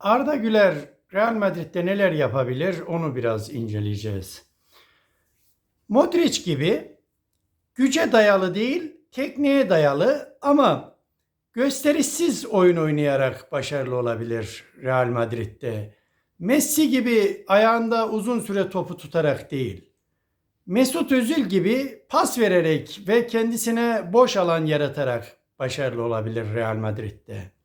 Arda Güler Real Madrid'de neler yapabilir onu biraz inceleyeceğiz. Modric gibi güce dayalı değil, tekniğe dayalı ama gösterişsiz oyun oynayarak başarılı olabilir Real Madrid'de. Messi gibi ayağında uzun süre topu tutarak değil. Mesut Özil gibi pas vererek ve kendisine boş alan yaratarak başarılı olabilir Real Madrid'de.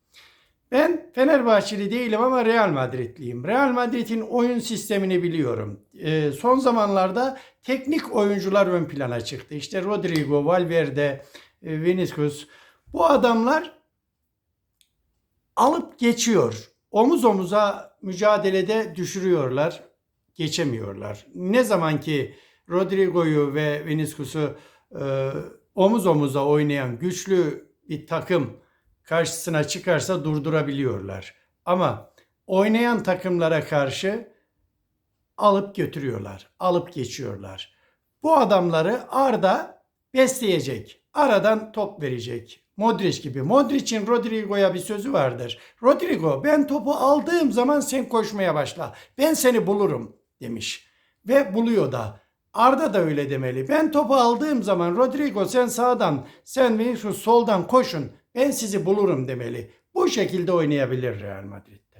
Ben Fenerbahçeli değilim ama Real Madridliyim. Real Madrid'in oyun sistemini biliyorum. Ee, son zamanlarda teknik oyuncular ön plana çıktı. İşte Rodrigo, Valverde, e, Vinicius. Bu adamlar alıp geçiyor. Omuz omuza mücadelede düşürüyorlar, geçemiyorlar. Ne zaman ki Rodrigo'yu ve Vinicius'u e, omuz omuza oynayan güçlü bir takım karşısına çıkarsa durdurabiliyorlar. Ama oynayan takımlara karşı alıp götürüyorlar, alıp geçiyorlar. Bu adamları Arda besleyecek. Aradan top verecek. Modric gibi. Modric'in Rodrigo'ya bir sözü vardır. Rodrigo ben topu aldığım zaman sen koşmaya başla. Ben seni bulurum demiş. Ve buluyor da. Arda da öyle demeli. Ben topu aldığım zaman Rodrigo sen sağdan, sen Vinicius soldan koşun. Ben sizi bulurum demeli. Bu şekilde oynayabilir Real Madrid.